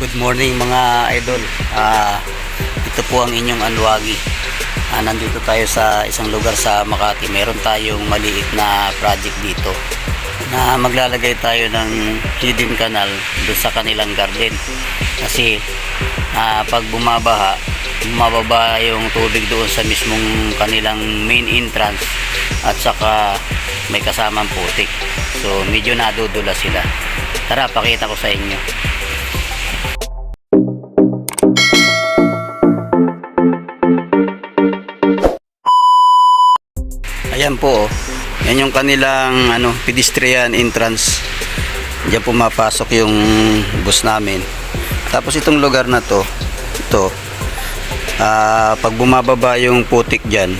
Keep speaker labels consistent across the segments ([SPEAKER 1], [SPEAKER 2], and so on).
[SPEAKER 1] Good morning mga idol. Ah, ito po ang inyong Anwagi. Ah, nandito tayo sa isang lugar sa Makati. Meron tayong maliit na project dito na maglalagay tayo ng hidden canal doon sa kanilang garden. Kasi ah, pag bumabaha, bumababa yung tubig doon sa mismong kanilang main entrance at saka may kasamang putik. So medyo nadudula sila. Tara, pakita ko sa inyo. Ayan po, oh. yan yung kanilang ano, pedestrian entrance. Diyan pumapasok yung bus namin. Tapos itong lugar na to, ito, ah, pag bumababa yung putik diyan,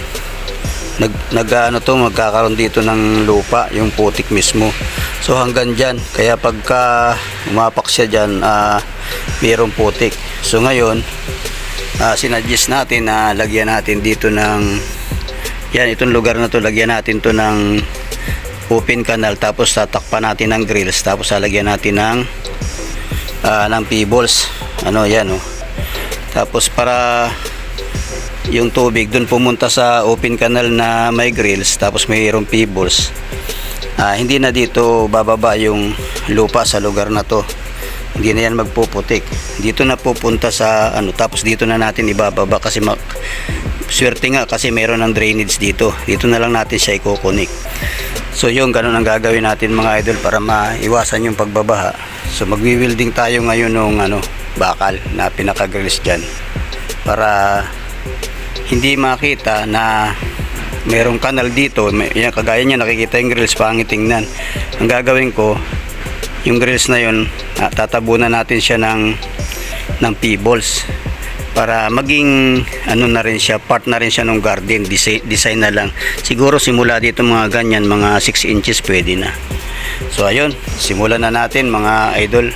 [SPEAKER 1] nag, nag ano to, magkakaroon dito ng lupa, yung putik mismo. So hanggang diyan, kaya pagka umapak siya diyan, ah, mayroong putik. So ngayon, ah, sinadjust natin na lagyan natin dito ng yan, itong lugar na to, lagyan natin to ng open canal tapos tatakpan natin ng grills tapos lalagyan natin ng ah, ng pebbles. Ano yan oh. Tapos para yung tubig doon pumunta sa open canal na may grills tapos mayroong pebbles. Ah, hindi na dito bababa yung lupa sa lugar na to. Hindi na yan magpuputik. Dito na pupunta sa ano tapos dito na natin ibababa kasi ma- swerte nga kasi meron ng drainage dito. Dito na lang natin siya i-connect. So yun, ganun ang gagawin natin mga idol para maiwasan yung pagbabaha. So magwi-welding tayo ngayon ng ano, bakal na pinaka-grills dyan. Para hindi makita na merong kanal dito. May, yan, kagaya niya nakikita yung grills pangit tingnan. Ang gagawin ko, yung grills na yun, ah, tatabunan natin siya ng ng pebbles para maging ano na rin siya part na rin siya ng garden. Design, design na lang. Siguro simula dito mga ganyan mga 6 inches pwede na. So ayun. Simulan na natin mga idol.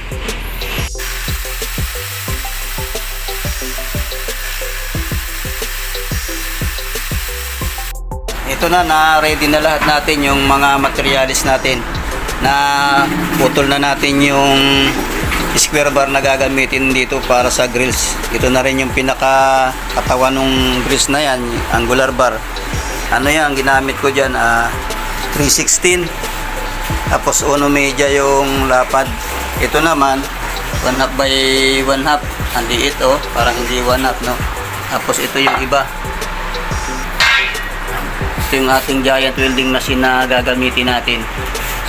[SPEAKER 1] Ito na na ready na lahat natin yung mga materialis natin. Na putol na natin yung square bar na gagamitin dito para sa grills. Ito na rin yung pinaka katawan ng grills na yan, angular bar. Ano yan, ginamit ko dyan, ah, 316. Tapos uno media yung lapad. Ito naman, 1 half by 1 half. Ang liit oh, parang hindi 1 half no. Tapos ito yung iba. Ito yung ating giant welding machine na gagamitin natin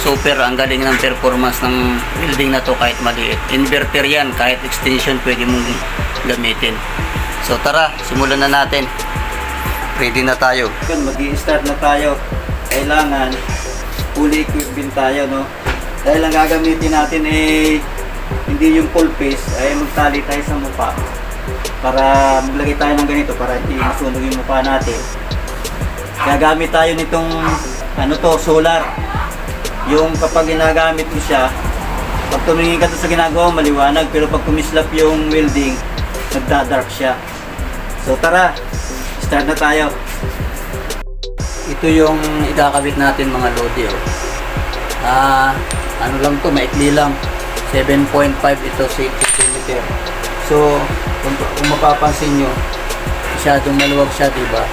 [SPEAKER 1] super ang galing ng performance ng building na to kahit maliit. Inverter yan, kahit extension pwede mong gamitin. So tara, simulan na natin. Ready na tayo. mag start na tayo. Kailangan fully equipped din tayo, no? Dahil ang gagamitin natin eh hindi yung full face, ay magtali tayo sa mukha para maglagay tayo ng ganito para hindi masunog yung mukha natin. Gagamit tayo nitong ano to, solar yung kapag ginagamit mo siya, pag tumingin ka sa ginagawa, maliwanag. Pero pag kumislap yung welding, nagda-dark siya. So tara, start na tayo. Ito yung ikakabit natin mga lodi. Oh. Ah, ano lang to, maikli lang. 7.5 ito 6 cm. So, kung, kung mapapansin nyo, masyadong maluwag siya, di ba?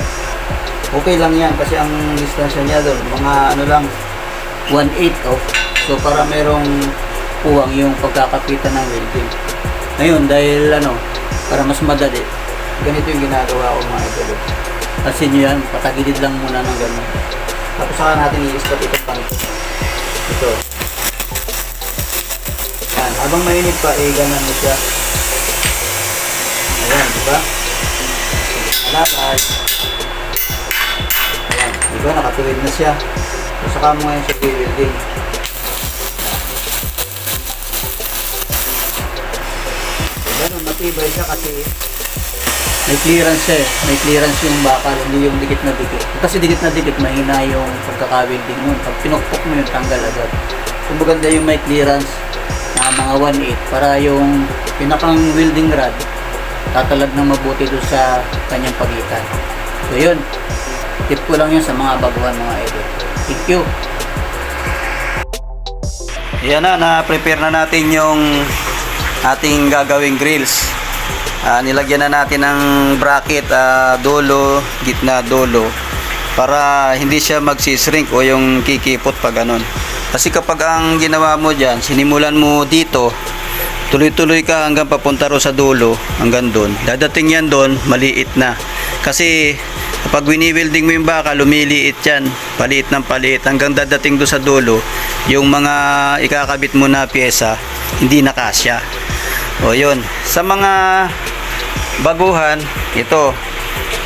[SPEAKER 1] Okay lang yan kasi ang distansya niya doon, mga ano lang, 1/8 of. So para merong puwang yung pagkakapitan ng welding. Ngayon dahil ano, para mas madali, ganito yung ginagawa ko mga idol. Kasi nyo yan, patagilid lang muna ng gano'n. Tapos saka natin i-stop itong panito. Ito. Yan, habang mainit pa, eh, ganun mo siya. Ayan, di ba? Alakay. Ayan, di ba? Nakatuwid na siya. So, saka mo ngayon sa building. So, ganun, matibay siya kasi may clearance siya eh. May clearance yung bakal, hindi yung dikit na dikit. Kasi dikit na dikit, mahina yung pagkaka-welding nun. Pag pinukpok mo yun, tanggal agad. So, maganda yung may clearance na mga 1.8 para yung pinakang welding rod tatalag ng mabuti doon sa kanyang pagitan. So, yun. Tip ko lang yun sa mga baguhan mga idol. You. Yan na, na-prepare na natin yung ating gagawing grills. Ah, nilagyan na natin ng bracket ah, dulo, gitna dulo para hindi siya magsishrink o yung kikipot pag ganun. Kasi kapag ang ginawa mo dyan, sinimulan mo dito, tuloy-tuloy ka hanggang papunta ro sa dulo, hanggang doon. Dadating yan doon, maliit na. Kasi kapag wini-welding mo yung baka, lumiliit yan. Paliit ng paliit. Hanggang dadating doon sa dulo, yung mga ikakabit mo na pyesa, hindi nakasya. O yun. Sa mga baguhan, ito.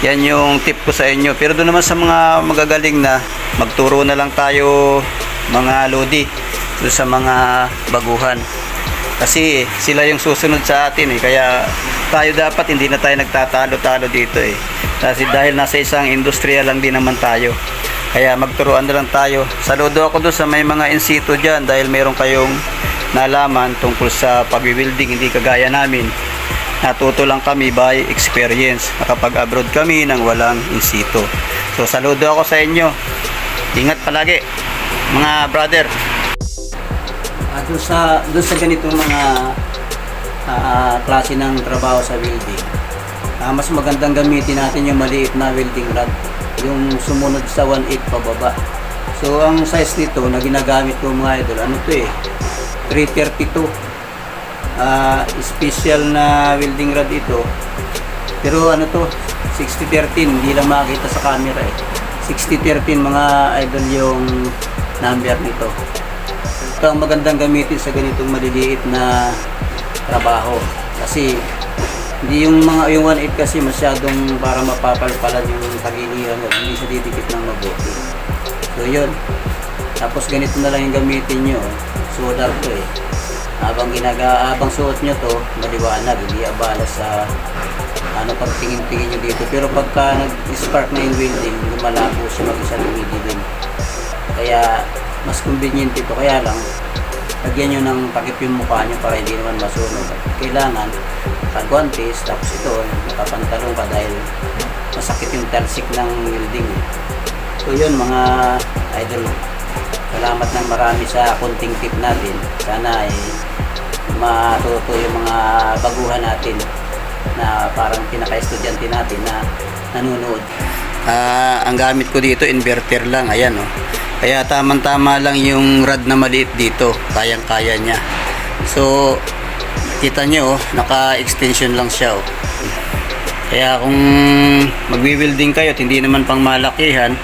[SPEAKER 1] Yan yung tip ko sa inyo. Pero doon naman sa mga magagaling na, magturo na lang tayo mga lodi doon sa mga baguhan. Kasi sila yung susunod sa atin eh. Kaya tayo dapat hindi na tayo nagtatalo-talo dito eh. Kasi dahil nasa isang industriya lang din naman tayo. Kaya magturuan na lang tayo. Saludo ako doon sa may mga in situ dyan dahil meron kayong nalaman tungkol sa pag-welding hindi kagaya namin. Natuto lang kami by experience. Nakapag-abroad kami nang walang in situ. So saludo ako sa inyo. Ingat palagi mga brother. Ah, doon sa doon sa ganitong mga ah, klase ng trabaho sa welding. ah, mas magandang gamitin natin yung maliit na welding rod, yung sumunod sa 1/8 pababa. So ang size nito na ginagamit ko mga idol, ano to eh? 332. Ah, special na welding rod ito. Pero ano to? 6013, hindi lang makita sa camera eh. 6013 mga idol yung number nito. Ang magandang gamitin sa ganitong maliliit na trabaho. Kasi hindi yung mga yung 1.8 kasi masyadong para mapapalpalan yung tagiliran mo. Hindi siya didikit ng mabuti. So yun. Tapos ganito na lang yung gamitin nyo. Sodar to eh. Habang ginaga, habang suot nyo to, maliwanag, hindi abala sa ano pagtingin-tingin nyo dito. Pero pagka nag-spark na yung welding, lumalabo siya mag-isa. Kaya mas convenient ito. Kaya lang, lagyan nyo ng takip yung mukha nyo para hindi naman masunog. Kailangan, nakaguantes, tapos ito, nakapantalong ka dahil masakit yung talsik ng welding. So yun mga idol, salamat ng marami sa kunting tip natin. Sana ay matuto yung mga baguhan natin na parang pinaka-estudyante natin na nanonood. Ah, ang gamit ko dito inverter lang, ayan oh. Kaya tamang-tama lang yung rod na maliit dito, kayang-kaya niya. So, kita nyo oh, naka-extension lang siya oh. Kaya kung magwi-welding kayo at hindi naman pang malakihan,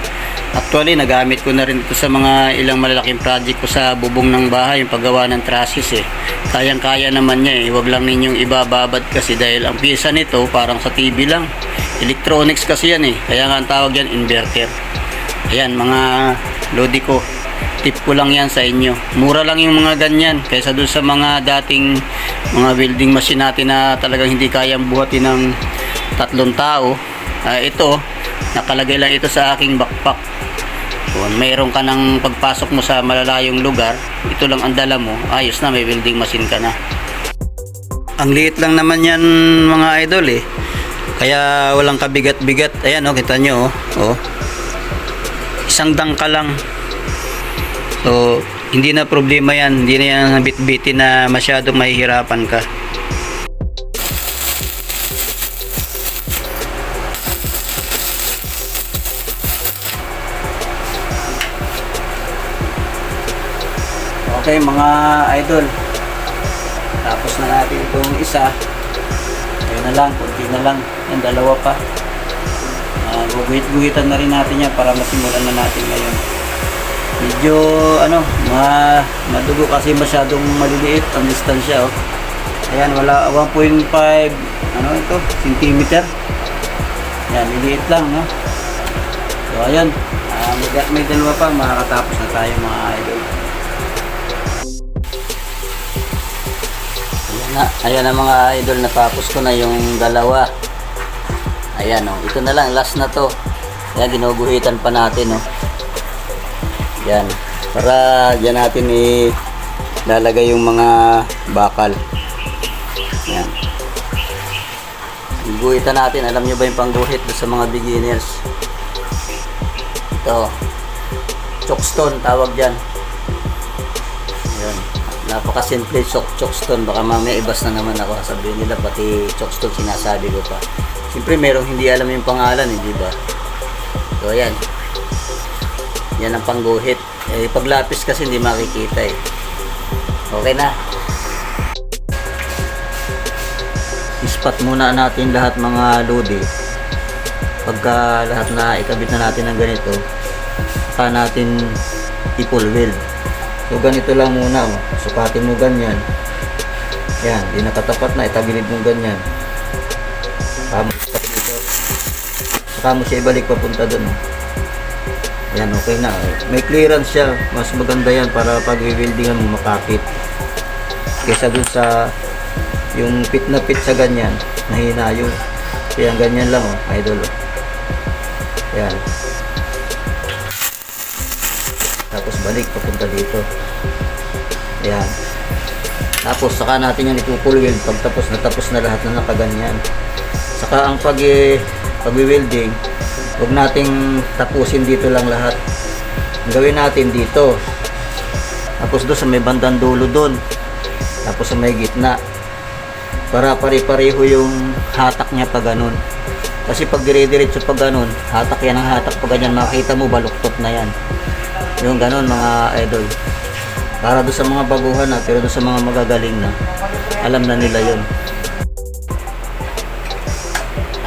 [SPEAKER 1] actually nagamit ko na rin ito sa mga ilang malalaking project ko sa bubong ng bahay, yung paggawa ng trusses eh. Kayang-kaya naman niya eh, huwag lang ninyong ibababad kasi dahil ang pyesa nito parang sa TV lang. Electronics kasi yan eh, kaya nga ang tawag yan inverter. Ayan mga lodi ko, tip ko lang yan sa inyo. Mura lang yung mga ganyan kaysa doon sa mga dating mga welding machine natin na talagang hindi kayang buhatin ng tatlong tao. Ah, ito, nakalagay lang ito sa aking backpack. Kung mayroon ka ng pagpasok mo sa malalayong lugar, ito lang ang dala mo, ayos na, may welding machine ka na. Ang liit lang naman yan mga idol eh. Kaya walang kabigat-bigat. Ayan oh, kita nyo oh. oh. Isang dangka lang. So, hindi na problema yan. Hindi na yan bit-bitin na masyadong mahihirapan ka. Okay mga idol. Tapos na natin itong isa. Ayun na lang, kunti na lang. Yan, dalawa pa. Uh, guguhit-guhitan na rin natin yan para masimulan na natin ngayon. Medyo, ano, ma madugo kasi masyadong maliliit ang distansya, oh. Ayan, wala, 1.5, ano ito, centimeter. Yan, liliit lang, no? So, ayan. Uh, may, may dalawa pa, makakatapos na tayo mga idol. Ayan na, ayan na mga idol, natapos ko na yung dalawa. Ayan oh, ito na lang, last na to. Ayan, ginuguhitan pa natin oh. Yan, para dyan natin ilalagay yung mga bakal. Yan. Guhitan natin, alam nyo ba yung pangguhit sa mga beginners? Ito, chokstone tawag dyan. Yan. napaka-simple chok chokstone. Baka mamaya ibas na naman ako. Sabihin nila pati chokstone sinasabi ko pa. Siyempre merong hindi alam yung pangalan, eh, di ba? So, ayan. Yan ang pangguhit. Eh, pag lapis kasi hindi makikita eh. Okay na. Ispat muna natin lahat mga lodi. Pagka lahat na ikabit na natin ng ganito, saka natin i-pull weld. So ganito lang muna, oh. sukatin mo ganyan. Yan, di nakatapat na, itagilid mo ganyan. Dito. Saka mo siya ibalik papunta dun. oh. Yan, okay na. May clearance siya. Mas maganda yan para pag weldingan mo makapit. Kesa dun sa yung pit na pit sa ganyan, mahina yung kaya ganyan lang oh, idol oh. Yan. Tapos balik papunta dito. Yan. Tapos saka natin yan ipupul weld pag tapos na tapos na lahat na nakaganyan. Saka ang pag eh, pag-welding, huwag nating tapusin dito lang lahat. Ang gawin natin dito. Tapos doon sa may bandang dulo doon. Tapos sa may gitna. Para pare-pareho yung hatak niya pa ganun. Kasi pag dire-diretso pa ganun, hatak yan ang hatak pa ganyan, makita mo baluktot na yan. Yung ganun mga idol. Para doon sa mga baguhan na, pero doon sa mga magagaling na, alam na nila yun.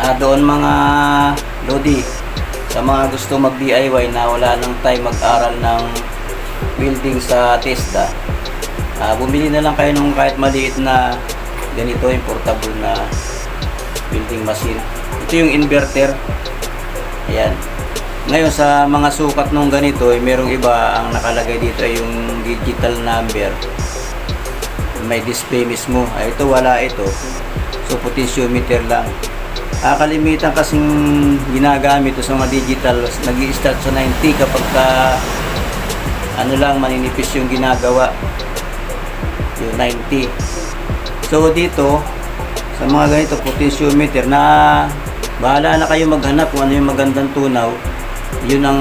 [SPEAKER 1] Ah, doon mga Lodi, sa mga gusto mag DIY na wala nang time mag-aral ng building sa TESDA, ah, bumili na lang kayo ng kahit maliit na ganito yung portable na building machine. Ito yung inverter. Ayan. Ngayon sa mga sukat nung ganito, eh, merong iba ang nakalagay dito ay yung digital number. May display mismo. Ay, ito wala ito. So potentiometer lang. Ah, kalimitan kasing ginagamit sa mga digital, nag start sa 90 kapag ka, ano lang, maninipis yung ginagawa. Yung 90. So dito, sa mga ganito potentiometer na bahala na kayo maghanap kung ano yung magandang tunaw, yun ang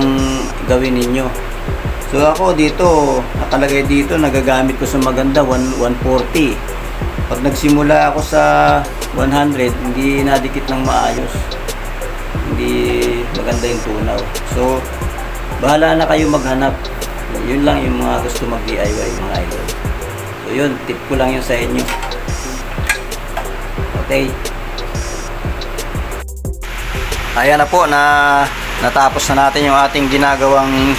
[SPEAKER 1] gawin ninyo. So ako dito, nakalagay dito, nagagamit ko sa maganda 1, 140. Pag nagsimula ako sa 100, hindi nadikit ng maayos. Hindi maganda yung tunaw. So, bahala na kayo maghanap. Yun lang yung mga gusto mag-DIY mga idol. So yun, tip ko lang yun sa inyo. Okay. Ayan na po na natapos na natin yung ating ginagawang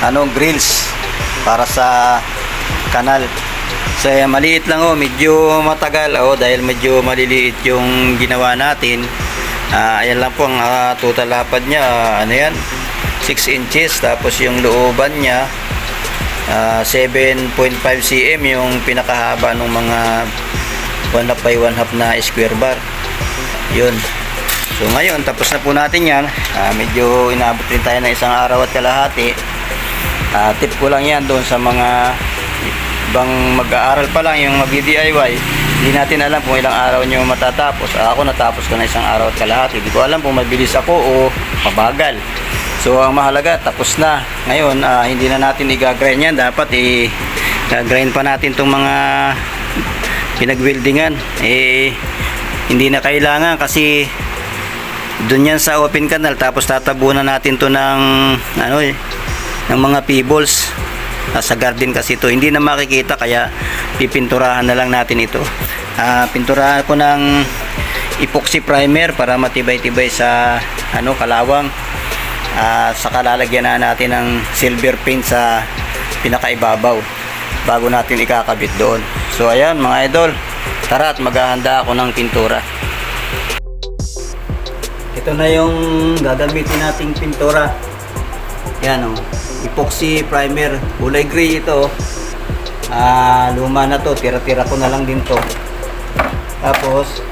[SPEAKER 1] ano grills para sa kanal. So ayan, maliit lang oh, medyo matagal oh dahil medyo maliliit yung ginawa natin. Ah, ayan lang po ang ah, total lapad niya, ah, ano yan? 6 inches tapos yung looban niya ah, 7.5 cm yung pinakahaba ng mga 1 half by 1 half na square bar. Yun. So ngayon, tapos na po natin yan. Ah, medyo inabot rin tayo ng isang araw at kalahati. Ah, tip ko lang yan doon sa mga ibang mag-aaral pa lang yung mag-DIY. Hindi natin alam kung ilang araw nyo matatapos. Ah, ako natapos ko na isang araw at kalahati. Hindi ko alam kung mabilis ako o mabagal. So ang mahalaga, tapos na. Ngayon, ah, hindi na natin i-grind yan. Dapat i-grind pa natin itong mga pinag-weldingan. Eh, hindi na kailangan kasi doon yan sa open canal tapos tatabunan natin to ng ano eh ng mga pebbles sa garden kasi ito. Hindi na makikita kaya pipinturahan na lang natin ito. Ah, pinturahan ko ng epoxy primer para matibay-tibay sa ano kalawang. Ah, saka lalagyan na natin ng silver paint sa pinakaibabaw bago natin ikakabit doon. So ayan mga idol. Tara at maghahanda ako ng pintura. Ito na yung gagamitin nating pintura. Yan oh. Epoxy primer. Kulay gray ito. Ah, luma na to. Tira-tira ko na lang din to. Tapos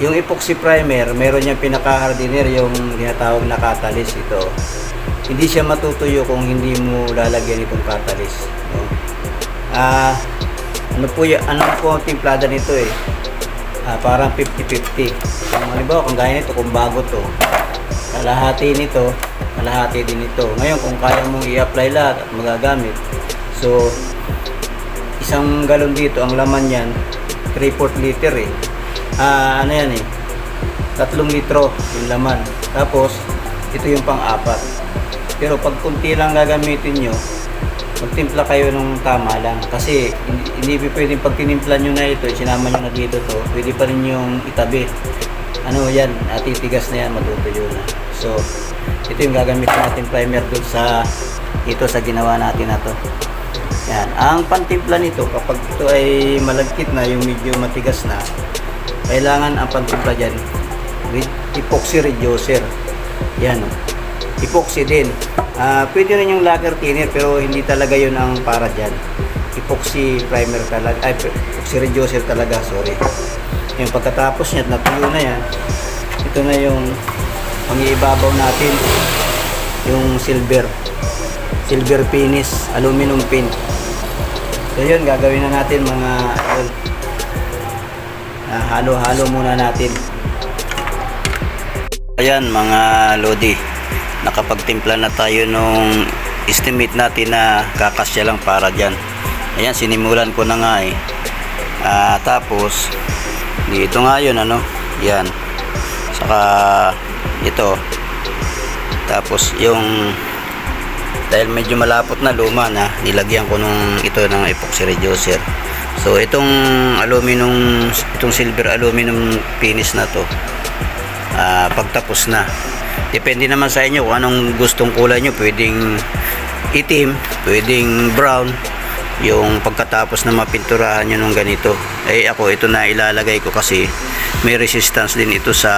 [SPEAKER 1] yung epoxy primer, meron niyang pinaka-hardener yung tinatawag na catalyst ito. Hindi siya matutuyo kung hindi mo lalagyan itong catalyst. No? Ah, ano po y- ano po ang timplada nito eh? Ah, parang 50-50. Kung halimbawa, kung gaya nito, kung bago to, kalahati nito, kalahati din ito. Ngayon, kung kaya mong i-apply lahat at magagamit, so, isang galon dito, ang laman yan, 3-4 liter eh. Ah, ano yan eh, tatlong litro yung laman. Tapos, ito yung pang-apat. Pero pag kunti lang gagamitin nyo, magtimpla kayo nung tama lang. Kasi hindi, hindi pwedeng pag tinimpla nyo na ito, sinama nyo na dito to, pwede pa rin yung itabi. Ano yan, natitigas na yan, matutuyo na. So, ito yung gagamitin natin primer dun sa ito sa ginawa natin na to. Yan. Ang pantimpla nito, kapag ito ay malagkit na, yung medyo matigas na, kailangan ang pantimpla dyan with epoxy reducer. Yan. oh. Epoxy din. Ah, pwede rin yung lacquer thinner pero hindi talaga yun ang para dyan. Epoxy primer talaga. Ay, epoxy reducer talaga. Sorry. Yung pagkatapos niya, natuyo na yan. Ito na yung pangiibabaw natin. Yung silver. Silver finish. Aluminum pin. So yun, gagawin na natin mga idol. Ah, halo-halo muna natin. Ayan mga Lodi, nakapagtimpla na tayo nung estimate natin na kakasya lang para dyan. Ayan, sinimulan ko na nga eh. Ah, tapos, dito nga yun ano, yan. Saka, ito. Tapos, yung dahil medyo malapot na luma na nilagyan ko nung ito ng epoxy reducer. So itong aluminum itong silver aluminum finish na to ah, pagtapos na. Depende naman sa inyo kung anong gustong kulay nyo. Pwedeng itim pwedeng brown. Yung pagkatapos na mapinturahan nyo nung ganito. Eh ako ito na ilalagay ko kasi may resistance din ito sa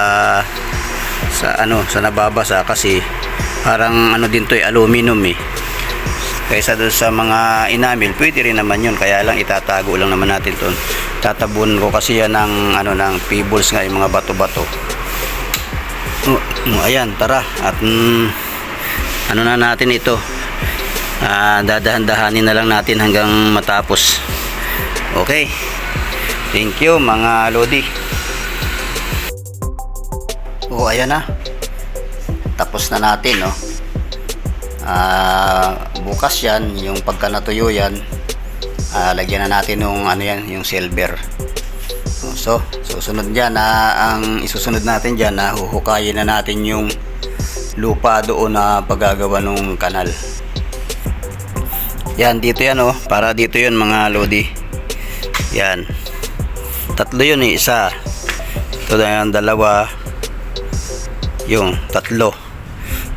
[SPEAKER 1] sa ano sa nababasa kasi parang ano din to eh, aluminum eh. Kaysa doon sa mga enamel pwede rin naman yun. Kaya lang itatago lang naman natin to. Tatabon ko kasi yan ng ano ng pebbles nga yung mga bato bato oh, oh, ayan tara. At mm, ano na natin ito? Ah, dadahan-dahanin na lang natin hanggang matapos. Okay. Thank you mga lodi oh ayan na. Tapos na natin no? Ah, bukas yan yung pagka natuyo yan ah, lagyan na natin yung ano yan yung silver. So susunod dyan na ang isusunod natin dyan na huhukayin na natin yung lupa doon na paggagawa ng kanal. Yan dito yan oh. Para dito yun mga lodi. Yan. Tatlo yun eh isa. Ito na yung dalawa yung tatlo.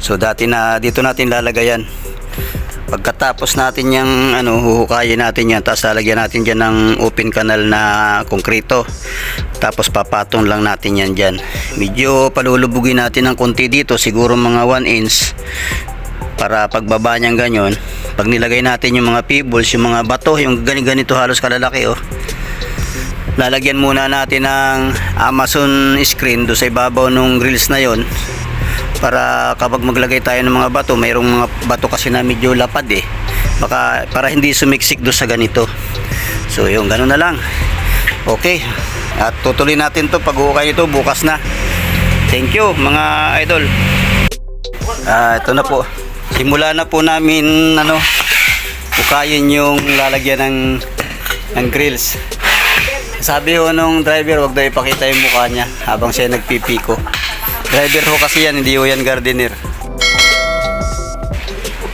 [SPEAKER 1] So dati na dito natin lalagayan. Pagkatapos natin yung ano huhukayin natin yan tapos lalagyan natin dyan ng open canal na konkrito tapos papatong lang natin yan dyan. Medyo palulubugin natin ng konti dito siguro mga 1 inch para pagbaba niyang ganyan pag nilagay natin yung mga pebbles yung mga bato yung gani ganito halos kalalaki oh lalagyan muna natin ng Amazon screen do sa ibabaw ng grills na yon para kapag maglagay tayo ng mga bato mayroong mga bato kasi na medyo lapad eh. Baka para hindi sumiksik do sa ganito. So yung ganun na lang. Okay. At tutuloy natin to pag uukay ito bukas na. Thank you mga idol. Ah ito na po. Simula na po namin ano ukayin yung lalagyan ng ng grills sabi ho nung driver, wag daw ipakita yung mukha niya habang siya nagpipiko. Driver ho kasi yan, hindi ho yan gardener.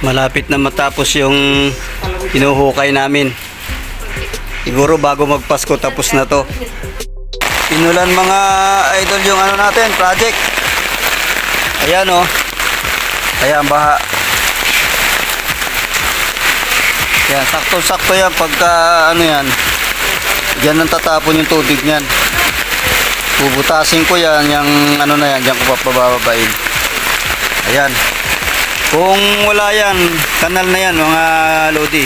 [SPEAKER 1] Malapit na matapos yung inuhukay namin. Siguro bago magpasko tapos na to. Inulan mga idol yung ano natin, project. Ayan o. Oh. Ayan, baha. Yan, sakto-sakto yan pagka ano yan, Diyan nang tatapon yung tubig niyan. Bubutasin ko yan, yung ano na yan, diyan ko papababain. Ayan. Kung wala yan, kanal na yan mga lodi.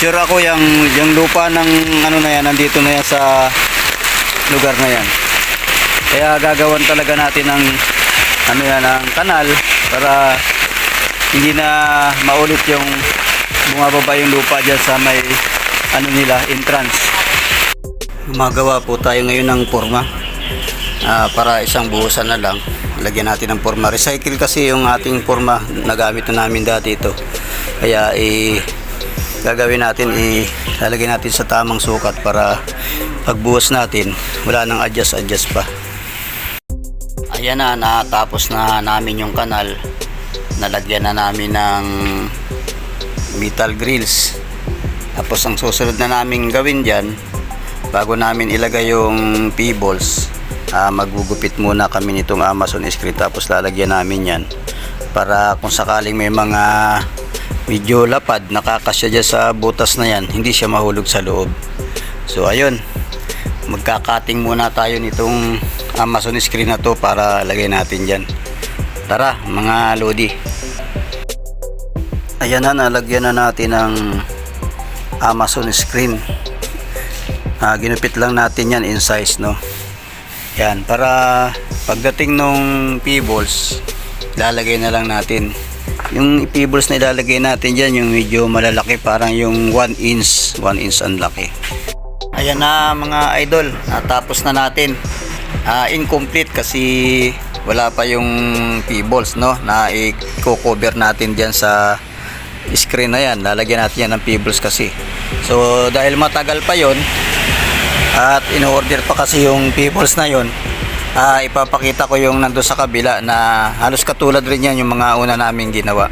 [SPEAKER 1] Sure ako yung, yung lupa ng ano na yan, nandito na yan sa lugar na yan. Kaya gagawan talaga natin ng ano yan, ng kanal para hindi na maulit yung bumababa yung lupa dyan sa may ano nila, entrance gumagawa po tayo ngayon ng forma. Ah, para isang buhusan na lang. Lagyan natin ng forma. Recycle kasi yung ating forma nagamit na namin dati ito. Kaya eh gagawin natin ilalagay natin sa tamang sukat para pagbuhos natin wala nang adjust adjust pa. Ayan na natapos na namin yung kanal. Nalagyan na namin ng metal grills. Tapos ang susunod na namin gawin dyan bago namin ilagay yung P-balls ah, magugupit muna kami nitong Amazon screen. Tapos lalagyan namin yan para kung sakaling may mga medyo lapad nakakasya dyan sa butas na yan hindi siya mahulog sa loob. So ayun. Magkakating muna tayo nitong Amazon screen na to para lagay natin dyan. Tara mga lodi. Ayan na nalagyan na natin ng Amazon screen Ah, ginupit lang natin yan in size no? Yan para pagdating nung P-balls lalagay na lang natin. Yung P-balls na ilalagay natin dyan yung medyo malalaki parang yung 1 inch 1 inch ang laki. Ayan na mga idol. Natapos na natin. Ah, incomplete kasi wala pa yung P-balls no? Na i-cover natin dyan sa screen na yan. Lalagyan natin yan ng P-balls kasi. So dahil matagal pa yon at in-order pa kasi yung P-balls na yon ah ipapakita ko yung nando sa kabila na halos katulad rin yan yung mga una namin ginawa.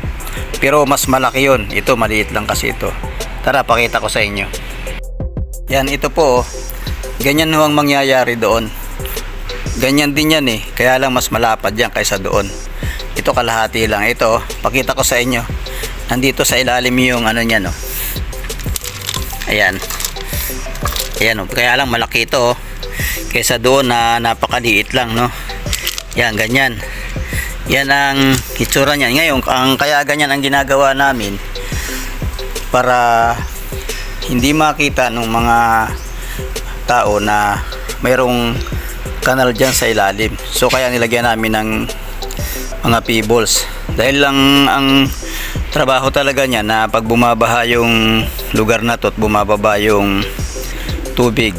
[SPEAKER 1] Pero mas malaki yon ito maliit lang kasi ito. Tara pakita ko sa inyo. Yan ito po oh. ganyan ho ang mangyayari doon. Ganyan din yan eh. Kaya lang mas malapad yan kaysa doon. Ito kalahati lang. Ito oh. pakita ko sa inyo. Nandito sa ilalim yung ano niya no ayan ayan oh. kaya lang malaki ito oh. kaysa doon na napakaliit lang no? Yan ganyan. Yan ang itsura niyan. Ngayon ang kaya ganyan ang ginagawa namin para hindi makita ng mga tao na mayroong kanal dyan sa ilalim. So kaya nilagyan namin ng mga pebbles. Dahil lang ang trabaho talaga niya na pag bumabaha yung lugar na to at bumababa yung tubig.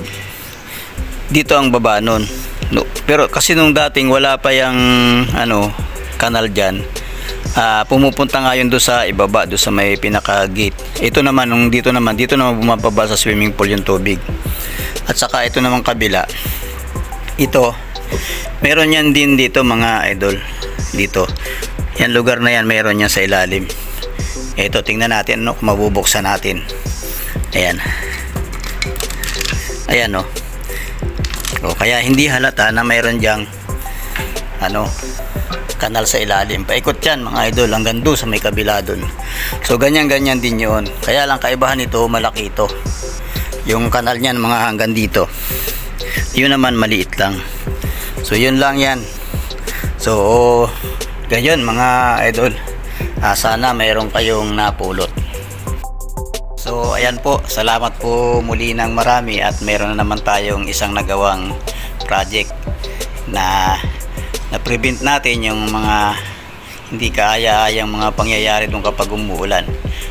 [SPEAKER 1] Dito ang baba nun. No, pero kasi nung dating wala pa yung ano kanal dyan ah, pumupunta nga yun doon sa ibaba doon sa may pinaka gate ito naman nung dito naman dito naman bumababa sa swimming pool yung tubig. At saka ito naman kabila ito meron yan din dito mga idol dito. Yan lugar na yan meron yan sa ilalim. Ito tingnan natin ano kung mabubuksan natin. Ayan ayan no o, kaya hindi halata na mayroon diyang ano kanal sa ilalim. Paikot yan mga idol hanggang doon sa may kabila doon. So ganyan ganyan din yun. Kaya lang kaibahan nito malaki ito. Yung kanal niyan mga hanggang dito. Yun naman maliit lang. So yun lang yan. So oh, ganyan mga idol. Ah, sana mayroon kayong napulot So ayan po, salamat po muli ng marami at meron na naman tayong isang nagawang project na na-prevent natin yung mga hindi kaaya-ayang mga pangyayari doon kapag umuulan.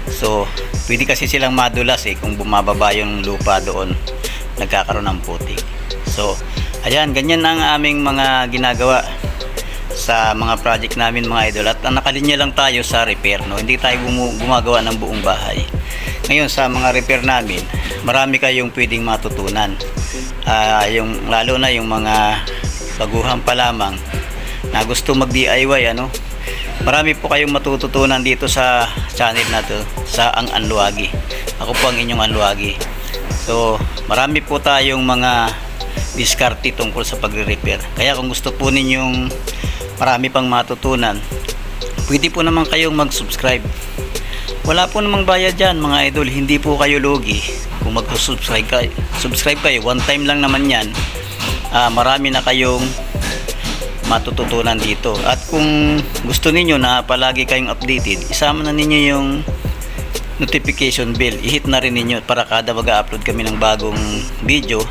[SPEAKER 1] So pwede kasi silang madulas eh kung bumababa yung lupa doon. Nagkakaroon ng putik. So ayan, ganyan ang aming mga ginagawa sa mga project namin mga idol. At nakalinya lang tayo sa repair no? Hindi tayo gumagawa ng buong bahay ngayon sa mga repair namin marami kayong pwedeng matutunan. Ah, yung lalo na yung mga baguhan pa lamang na gusto mag DIY ano? Marami po kayong matututunan dito sa channel na to sa ang Anluagi ako po ang inyong Anluagi so marami po tayong mga diskarte tungkol sa pagre-repair. Kaya kung gusto po ninyong marami pang matutunan pwede po naman kayong mag-subscribe wala po namang bayad dyan mga idol. Hindi po kayo logi kung mag-subscribe kayo subscribe kayo one time lang naman yan. Ah, marami na kayong matututunan dito. At kung gusto ninyo na palagi kayong updated isama na ninyo yung notification bell. I-hit na rin ninyo para kada mag-upload kami ng bagong video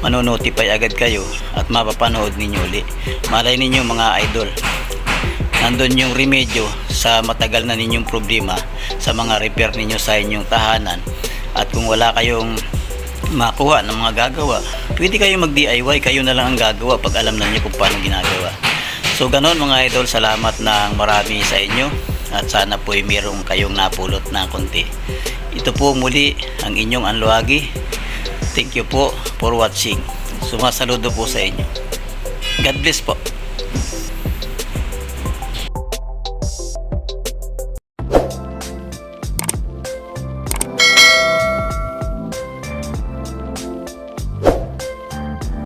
[SPEAKER 1] manonotify agad kayo at mapapanood ninyo uli. Malay ninyo mga idol nandun yung remedyo sa matagal na ninyong problema sa mga repair ninyo sa inyong tahanan at kung wala kayong makuha ng mga gagawa pwede kayo mag DIY kayo na lang ang gagawa pag alam na niyo kung paano ginagawa so ganon mga idol salamat ng marami sa inyo at sana po ay mayroong kayong napulot na konti Ito po muli ang inyong Anluagi. Thank you po for watching. Sumasaludo po sa inyo. God bless po.